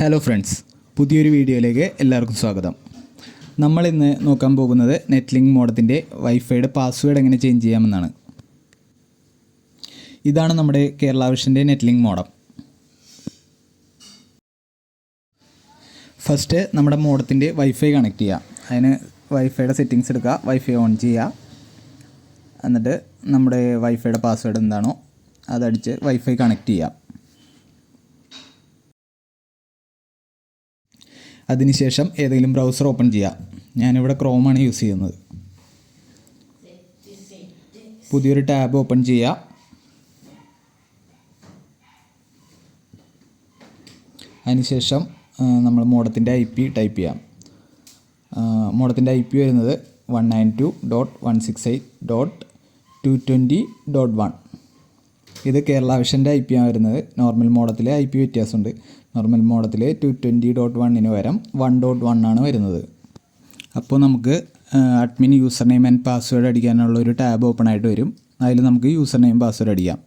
Hello friends പുതിയൊരു വീഡിയോയിലേക്ക് എല്ലാവർക്കും സ്വാഗതം. നമ്മൾ ഇന്ന് നോക്കാൻ പോകുന്നത് നെറ്റ്ലിങ്ക് മോഡത്തിന്റെ വൈഫൈയുടെ പാസ്വേഡ് എങ്ങനെ ചേഞ്ച് ചെയ്യാമെന്നാണ്. ഇതാണ് നമ്മുടെ കേരള വിഷന്റെ നെറ്റ്ലിങ്ക് മോഡം. ഫസ്റ്റ് നമ്മുടെ മോഡത്തിന്റെ വൈഫൈ കണക്ട് ചെയ്യുക അതിന് വൈഫൈയുടെ സെറ്റിങ്സ് എടുക്കുക വൈഫൈ ഓൺ ചെയ്യുക. എന്നിട്ട് നമ്മുടെ വൈഫൈയുടെ പാസ്വേഡ് എന്താണോ അതടിച്ച് വൈഫൈ കണക്ട് ചെയ്യുക അതിനുശേഷം ഏതെങ്കിലും ബ്രൗസർ ഓപ്പൺ ചെയ്യാം. ഞാനിവിടെ ക്രോമാണ് യൂസ് ചെയ്യുന്നത്. പുതിയൊരു ടാബ് ഓപ്പൺ ചെയ്യുക അതിനുശേഷം നമ്മൾ മോഡത്തിന്റെ ഐ പി ടൈപ്പ് ചെയ്യാം. മോഡത്തിന്റെ ഐ പി വരുന്നത് one nine two dot one six eight dot two twenty dot one ഇത് കേരള വിഷന്റെ ഐ പി ആണ് വരുന്നത്. നോർമൽ മോഡത്തിലെ ഐ പി വ്യത്യാസമുണ്ട്. നോർമൽ മോഡത്തിൽ ടു ട്വന്റി ഡോട്ട് വണ്ണിന് പകരം വൺ ഡോട്ട് വൺ ആണ് വരുന്നത്. അപ്പോൾ നമുക്ക് admin username and password അടിക്കാനുള്ള ഒരു ടാബ് ഓപ്പൺ ആയിട്ട് വരും. അതിൽ നമുക്ക് യൂസർ നെയിം പാസ്വേഡ് അടിക്കാം.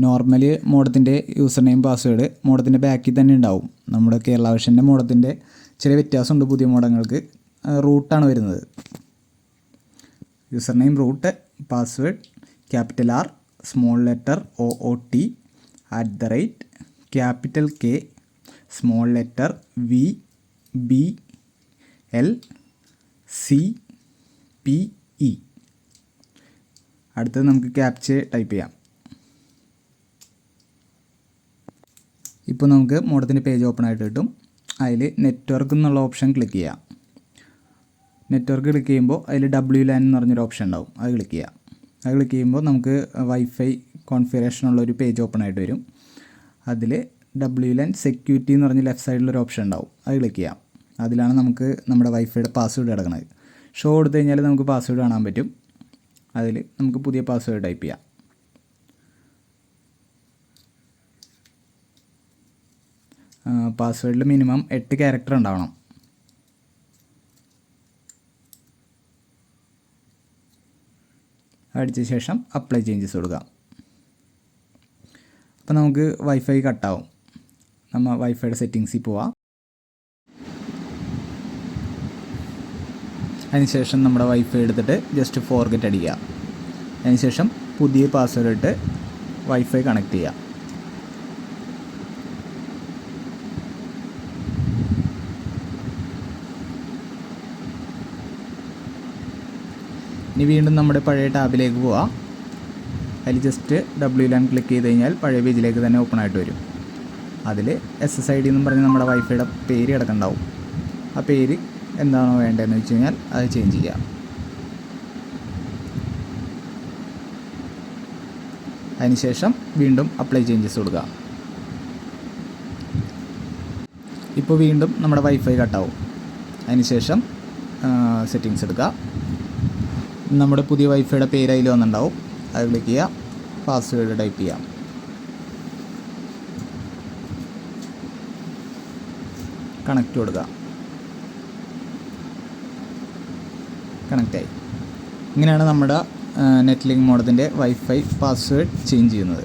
നോർമൽ മോഡത്തിന്റെ യൂസർ നെയിം പാസ്വേഡ് മോഡത്തിന്റെ ബാക്കിൽ തന്നെ ഉണ്ടാവും. നമ്മുടെ കേരള വിഷന്റെ മോഡത്തിന്റെ ചെറിയ വ്യത്യാസമുണ്ട് പുതിയ മോഡങ്ങൾക്ക്. റൂട്ടാണ് വരുന്നത്. User name root password capital R small letter O O T at the rate capital K small letter V B L C P E അടുത്തത് നമുക്ക് ക്യാപ്ച ടൈപ്പ് ചെയ്യാം. ഇപ്പോൾ നമുക്ക് മോഡത്തിന്റെ പേജ് ഓപ്പൺ ആയിട്ട് കിട്ടും. അതിൽ നെറ്റ്വർക്ക് എന്നുള്ള ഓപ്ഷൻ ക്ലിക്ക് ചെയ്യാം. നെറ്റ്വർക്ക് ക്ലിക്ക് ചെയ്യുമ്പോൾ അതിൽ ഡബ്ല്യു ലാൻ എന്ന് പറഞ്ഞൊരു ഓപ്ഷൻ ഉണ്ടാവും. അത് ക്ലിക്ക് ചെയ്യാം. അത് ക്ലിക്ക് ചെയ്യുമ്പോൾ നമുക്ക് വൈഫൈ കോൺഫിഗറേഷൻ ഉള്ള ഒരു പേജ് ഓപ്പൺ ആയിട്ട് വരും. അതിൽ ഡബ്ല്യു ലൈൻ സെക്യൂരിറ്റി എന്ന് പറഞ്ഞ ലെഫ്റ്റ് സൈഡിലൊരു ഓപ്ഷൻ ഉണ്ടാവും. അത് ക്ലിക്ക് ചെയ്യാം. അതിലാണ് നമുക്ക് നമ്മുടെ വൈഫൈയുടെ പാസ്വേഡ് കിടക്കുന്നത് ഷോ കൊടുത്തു കഴിഞ്ഞാൽ നമുക്ക് പാസ്വേഡ് കാണാൻ പറ്റും. അതിൽ നമുക്ക് പുതിയ പാസ്വേഡ് ടൈപ്പ് ചെയ്യാം. പാസ്വേഡിൽ മിനിമം എട്ട് ക്യാരക്ടർ ഉണ്ടാവണം. അടിച്ച ശേഷം അപ്ലൈ ചേഞ്ചസ് കൊടുക്കുക അപ്പോൾ നമുക്ക് വൈഫൈ കട്ടാവും നമ്മൾ വൈഫൈയുടെ സെറ്റിങ്സിൽ പോവാം. അതിനുശേഷം നമ്മുടെ വൈഫൈ എടുത്തിട്ട് ജസ്റ്റ് ഫോർഗറ്റ് അടിക്കുക. അതിനുശേഷം പുതിയ പാസ്വേഡ് ഇട്ട് വൈഫൈ കണക്ട് ചെയ്യുക. ഇനി വീണ്ടും നമ്മുടെ പഴയ ടാബിലേക്ക് പോവാം. അതിൽ ജസ്റ്റ് ഡബ്ല്യു ലാൻ ക്ലിക്ക് ചെയ്ത് കഴിഞ്ഞാൽ പഴയ പേജിലേക്ക് തന്നെ ഓപ്പൺ ആയിട്ട് വരും. അതിൽ എസ് എസ് ഐ ഡി എന്നും പറഞ്ഞ് നമ്മുടെ വൈഫൈയുടെ പേര് കിടക്കണ്ടാവും ആ പേര് എന്താണോ വേണ്ടതെന്ന് വെച്ച് കഴിഞ്ഞാൽ അത് ചേഞ്ച് ചെയ്യാം. അതിനുശേഷം വീണ്ടും അപ്ലൈ ചേഞ്ചസ് കൊടുക്കുക. ഇപ്പോൾ വീണ്ടും നമ്മുടെ വൈഫൈ കട്ടാവും അതിനുശേഷം സെറ്റിങ്സ് എടുക്കുക. നമ്മുടെ പുതിയ വൈഫൈയുടെ പേര് അതിൽ വന്നിട്ടുണ്ടാവും. അത് ക്ലിക്ക് ചെയ്യുക. പാസ്വേഡ് ടൈപ്പ് ചെയ്യാം കണക്റ്റ് കൊടുക്കുക. കണക്റ്റായി ഇങ്ങനെയാണ് നമ്മുടെ നെറ്റ് ലിങ്ക് മോഡത്തിന്റെ വൈഫൈ പാസ്വേഡ് ചേഞ്ച് ചെയ്യുന്നത്.